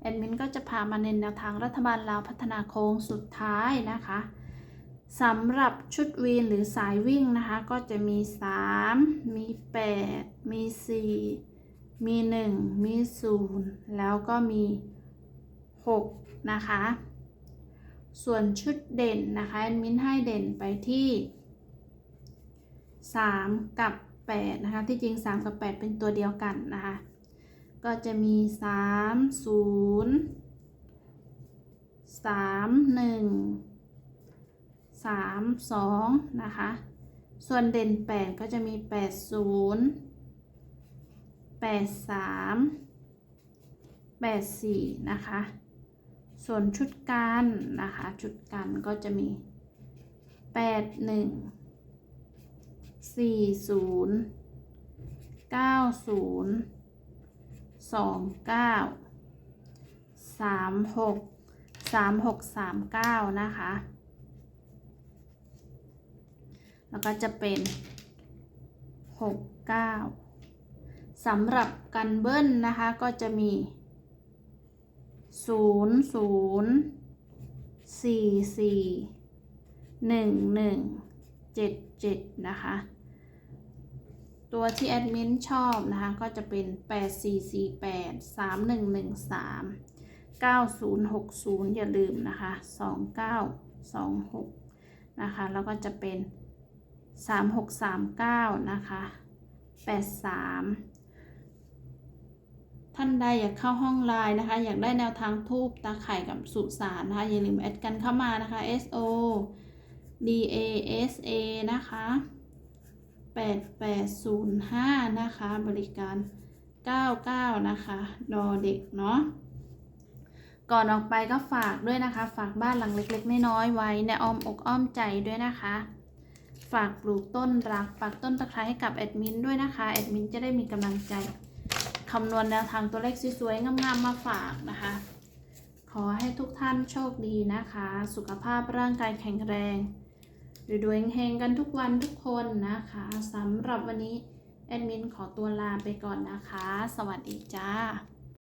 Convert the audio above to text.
แอดมินก็จะพามาเน้นแนวทางรัฐบาลลาวพัฒนาโค้งสุดท้ายนะคะสำหรับชุดวีนหรือสายวิ่งนะคะ ก็จะมี 3 มี 8 มี 4 มี 1 มี 0 แล้วก็มี 6 นะคะ ส่วนชุดเด่นนะคะแอดมินให้เด่นไปที่ 3 กับ8นะคะ ที่จริง 3 กับ 8 เป็นตัวเดียวกันนะคะ ก็จะมี 3 0 3 1 3 2 นะคะ ส่วนเด่น 8 ก็จะมี 8 0 8 3 8 4 นะคะ ส่วนชุดกันนะคะ ชุดกันก็จะมี 8 1 4 0 9 0 สองเก้าสามหกสามหกสามเก้านะคะ แล้วก็จะเป็นหกเก้าสำหรับกันเบิ้ลนะคะ ก็จะมีศูนย์ศูนย์สี่สี่หนึ่งหนึ่งเจ็ดเจ็ดนะคะ ตัวที่แอดมินชอบนะคะก็จะเป็น 8448 3113 9060 อย่าลืมนะคะ 2926 นะคะ แล้วก็จะเป็น 3639 นะคะ 83 ท่านใดอยากเข้าห้องไลน์นะคะ อยากได้แนวทางทูบตาไข่กับสุสานนะคะ อย่าลืมแอดกันเข้ามานะคะ S O D A S A นะคะ 8805 นะคะ บริการ 99 นะคะ ดอเด็กเนาะก่อนออกไปก็ฝากด้วยนะคะ ฝากบ้านหลังเล็กๆน้อยๆไว้ในอ้อมอกอ้อมใจด้วยนะคะ ฝากปลูกต้นรักฝากต้นตะไคร้ให้กับแอดมินด้วยนะคะแอดมินจะได้มีกำลังใจคำนวณแนวทางตัวเลขสวยๆงามๆมาฝากนะคะ ขอให้ทุกท่านโชคดีนะคะ สุขภาพร่างกายแข็งแรง รวยๆเฮงกันทุกวันทุกคนนะคะสำหรับวันนี้ แอดมินขอตัวลาไปก่อนนะคะ สวัสดีจ้า